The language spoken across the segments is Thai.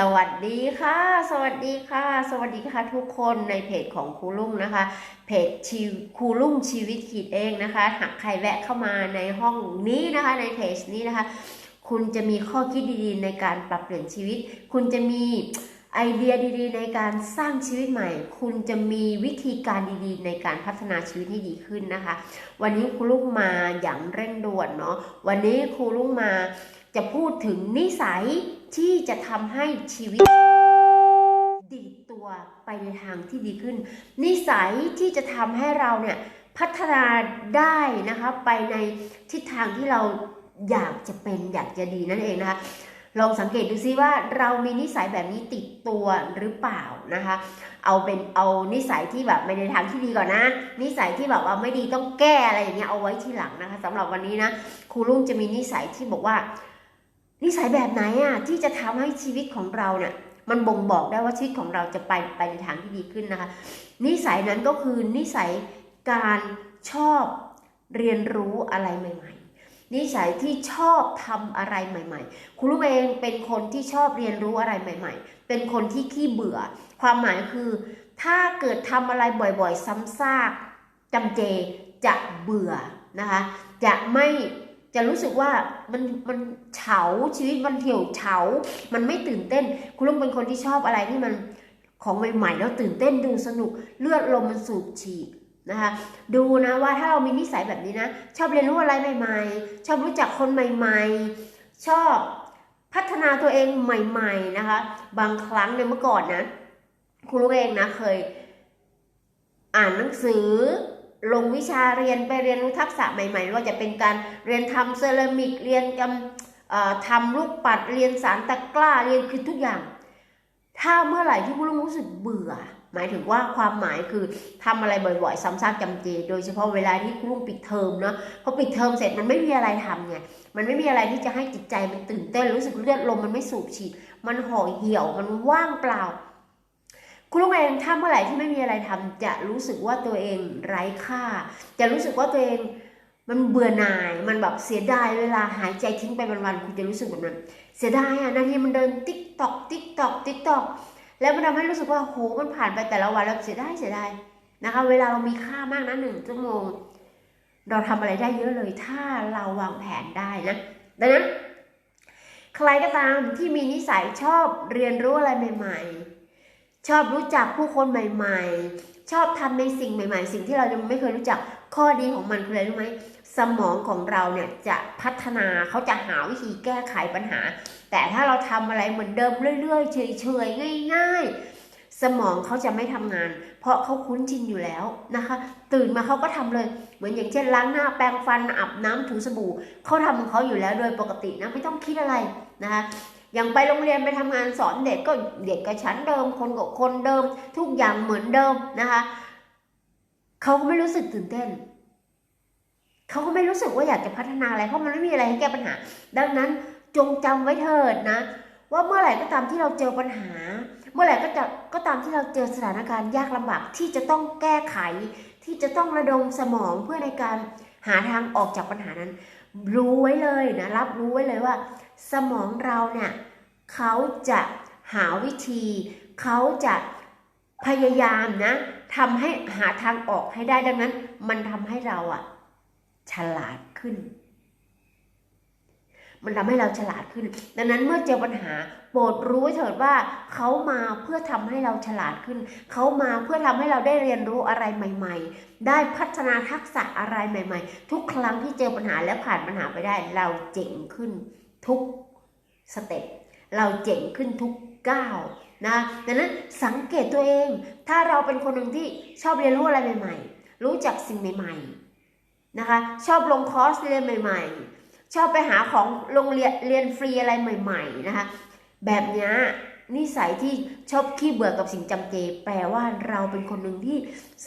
สวัสดีค่ะ สวัสดีค่ะ สวัสดีค่ะทุกคนในเพจของครูลุ่งนะคะ เพจชีครูลุ่งชีวิตขีดเองนะคะ หากใครแวะเข้ามาในห้องนี้นะคะ ในเพจนี้นะคะ คุณจะมีข้อคิดดีๆ ในการปรับเปลี่ยนชีวิต คุณจะมีไอเดียดีๆ ในการสร้างชีวิตใหม่ คุณจะมีวิธีการดีๆ ในการพัฒนาชีวิตให้ดีขึ้นนะคะ วันนี้ครูลุงมาอย่างเร่งด่วนเนาะ วันนี้ครูลุงมาจะพูดถึงนิสัย ที่จะทำให้ชีวิต ดีดตัวไปในทางที่ดีขึ้น นิสัยที่จะทำให้เราเนี่ยพัฒนาได้นะคะไปในทิศทางที่เราอยากจะเป็นอยากจะดีนั่นเองนะคะลองสังเกตดูซิว่าเรามีนิสัยแบบนี้ติดตัวหรือเปล่านะคะ เอาเป็นเอานิสัยที่แบบไม่ในทางที่ดีก่อนนะ นิสัยที่แบบว่าไม่ดีต้องแก้อะไรอย่างเงี้ยเอาไว้ทีหลังนะคะสำหรับวันนี้นะครูลุงจะมีนิสัยที่บอกว่า นิสัยแบบไหนอะที่จะทำให้ชีวิตของเราเนี่ยมันบ่งบอกได้ว่าชีวิตของเราจะไปไปในทางที่ดีขึ้นนะคะ นิสัยนั้นก็คือนิสัยการชอบเรียนรู้อะไรใหม่ ๆ นิสัยที่ชอบทำอะไรใหม่ ๆ คุณลุงเองเป็นคนที่ชอบเรียนรู้อะไรใหม่ ๆ เป็นคนที่ขี้เบื่อ ความหมายคือ ถ้าเกิดทำอะไรบ่อยๆ ซ้ำซากจำเจจะเบื่อนะคะ จะไม่ จะรู้สึกว่ามันมันเฉาชีวิตมันเหี่ยวเฉา มันไม่ตื่นเต้น คุณลุงเป็นคนที่ชอบอะไรที่มันของใหม่ๆแล้วตื่นเต้นดูสนุกเลือดลมมันสูบฉีดนะคะดูนะว่าถ้าเรามีนิสัยแบบนี้นะ ชอบเรียนรู้อะไรใหม่ ๆ ชอบรู้จักคนใหม่ๆ ชอบพัฒนาตัวเองใหม่ ๆนะคะ บางครั้งในยเมื่อก่อนนะคุณลุงเองนะเคย อ่านหนังสือ ลงวิชาเรียนไปเรียนรู้ทักษะใหม่ๆว่าจะเป็นการเรียนทำเซรามิกเรียนกำทำลูกปัดเรียนสารตะกร้าเรียนคือทุกอย่าง ถ้าเมื่อไหร่ที่คุณลุงรู้สึกเบื่อ หมายถึงว่าความหมายคือทำอะไรบ่อยๆซ้ำซากจำเจ โดยเฉพาะเวลาที่คุณลุงปิดเทอมเนาะพอปิดเทอมเสร็จมันไม่มีอะไรทำไงมันไม่มีอะไรที่จะให้จิตใจมันตื่นเต้นรู้สึกเลือดลมมันไม่สูบฉีด มันห่อเหี่ยวมันว่างเปล่า คุณลุงเองถ้าเมื่อไหร่ที่ไม่มีอะไรทำจะรู้สึกว่าตัวเองไร้ค่า จะรู้สึกว่าตัวเองมันเบื่อหน่าย มันแบบเสียดายเวลาหายใจทิ้งไปวันๆคุณจะรู้สึกแบบนั้น เสียดายอะนาทีมันเดินติ๊กตอกติ๊กตอกติ๊กตอกแล้วมันทำให้รู้สึกว่าโหมันผ่านไปแต่ละวันแล้วเสียดายเสียดายนะคะ เวลาเรามีค่ามากนะหนึ่งชั่วโมง เราทำอะไรได้เยอะเลยถ้าเราวางแผนได้นะดังนั้นใครก็ตามที่มีนิสัยชอบเรียนรู้อะไรใหม่ ๆ ชอบรู้จักผู้คนใหม่ ๆ ชอบทำในสิ่งใหม่ ๆ สิ่งที่เรายังไม่เคยรู้จักข้อดีของมันคืออะไรรู้ไหมสมองของเราเนี่ยจะพัฒนาเขาจะหาวิธีแก้ไขปัญหา แต่ถ้าเราทำอะไรเหมือนเดิมเรื่อยๆเฉยๆง่าย ๆ สมองเขาจะไม่ทำงาน เพราะเขาคุ้นชินอยู่แล้วนะคะ ตื่นมาเขาก็ทำเลย เหมือนอย่างเช่นล้างหน้าแปรงฟันอาบน้ำถูสบู่เขาทำของเขาอยู่แล้วโดยปกตินะไม่ต้องคิดอะไรนะคะ อย่างไปโรงเรียนไปทำงานสอนเด็กก็เด็กกับชั้นเดิม คนกับคนเดิม ทุกอย่างเหมือนเดิมนะคะเขาก็ไม่รู้สึกตื่นเต้นเขาก็ไม่รู้สึกว่าอยากจะพัฒนาอะไรเพราะมันไม่มีอะไรให้แก้ปัญหา ดังนั้นจงจำไว้เถิดนะ ว่าเมื่อไหร่ก็ตามที่เราเจอปัญหา เมื่อไหร่ก็จะก็ตามที่เราเจอสถานการณ์ยากลำบากที่จะต้องแก้ไข ที่จะต้องระดมสมองเพื่อในการหาทางออกจากปัญหานั้น รู้ไว้เลยนะรับรู้ไว้เลยว่า สมองเราเนี่ยเขาจะหาวิธี เขาจะพยายามนะทำให้หาทางออกให้ได้ดังนั้น มันทำให้เราอะฉลาดขึ้น มันทำให้เราฉลาดขึ้น ดังนั้นเมื่อเจอปัญหาโปรดรู้เถิดว่าเขามาเพื่อทำให้เราฉลาดขึ้น เขามาเพื่อทำให้เราได้เรียนรู้อะไรใหม่ ๆ ได้พัฒนาทักษะอะไรใหม่ ๆ ทุกครั้งที่เจอปัญหาแล้วผ่านปัญหาไปได้เราเจ๋งขึ้นทุกสเต็ปเราเจ๋งขึ้นทุกก้าวนะดังนั้นสังเกตตัวเอง ถ้าเราเป็นคนหนึ่งที่ชอบเรียนรู้อะไรใหม่ ๆ รู้จักสิ่งใหม่ ๆ นะคะ ชอบลงคอร์สเรียนใหม่ ๆ ชอบไปหาของโรงเรียนเรียนฟรีอะไรใหม่ ๆนะคะ แบบนี้นิสัยที่ชอบขี้เบื่อกับสิ่งจำเจ แปลว่าเราเป็นคนหนึ่งที่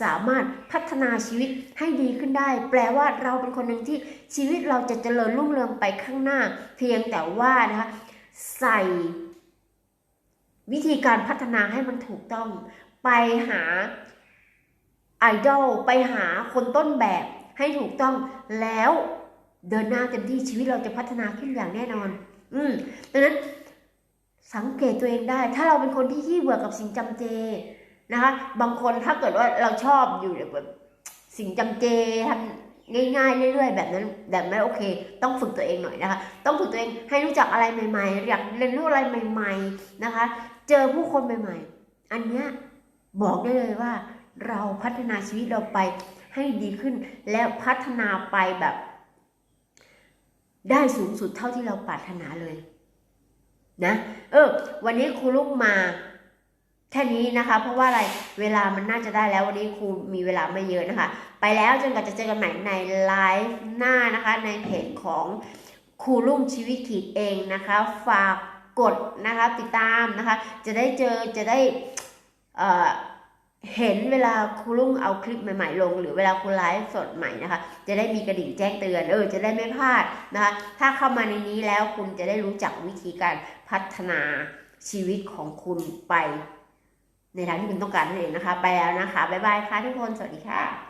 สามารถพัฒนาชีวิตให้ดีขึ้นได้ แปลว่าเราเป็นคนหนึ่งที่ชีวิตเราจะเจริญรุ่งเรืองไปข้างหน้า เพียงแต่ว่านะคะใส่ วิธีการพัฒนาให้มันถูกต้อง ไปหาไอดอลไปหาคนต้นแบบให้ถูกต้องแล้ว เดินหน้าเต็มที่ชีวิตเราจะพัฒนาขึ้นอย่างแน่นอน อืมดังนั้นสังเกตตัวเองได้ ถ้าเราเป็นคนที่ขี้เบื่อกับสิ่งจำเจนะคะ บางคนถ้าเกิดว่าเราชอบอยู่แบบสิ่งจำเจทำง่ายๆเรื่อยๆ แบบนั้นแบบไม่โอเค ต้องฝึกตัวเองหน่อยนะคะ ต้องฝึกตัวเองให้รู้จักอะไรใหม่ๆอยากเรียนรู้อะไรใหม่ ๆนะคะ เจอผู้คนใหม่ ๆ อันเนี้ยบอกได้เลยว่า เราพัฒนาชีวิตเราไปให้ดีขึ้น และพัฒนาไปแบบ ได้สูงสุดเท่าที่เราปรารถนาเลยนะเออ วันนี้ครูลูกมาแค่นี้นะคะ เพราะว่าอะไรเวลามันน่าจะได้แล้ววันนี้ครูมีเวลาไม่เยอะนะคะ ไปแล้วจนกว่าจะเจอกันใหม่ในไลฟ์หน้านะคะ ในเพจของครูลุ่มชีวิตขีดเองนะคะ ฝากกดนะคะติดตามนะคะ จะได้เจอจะได้เอ่อ เห็นเวลาครูรุ่งเอาคลิปใหม่ๆลง หรือเวลาครูไลฟ์สดใหม่นะคะ จะได้มีกระดิ่งแจ้งเตือนเออจะได้ไม่พลาดนะคะ ถ้าเข้ามาในนี้แล้วคุณจะได้รู้จักวิธีการพัฒนาชีวิตของคุณไป ในทางที่คุณต้องการนั่นเองนะคะ ไปแล้วนะคะบ๊ายบายค่ะทุกคนสวัสดีค่ะ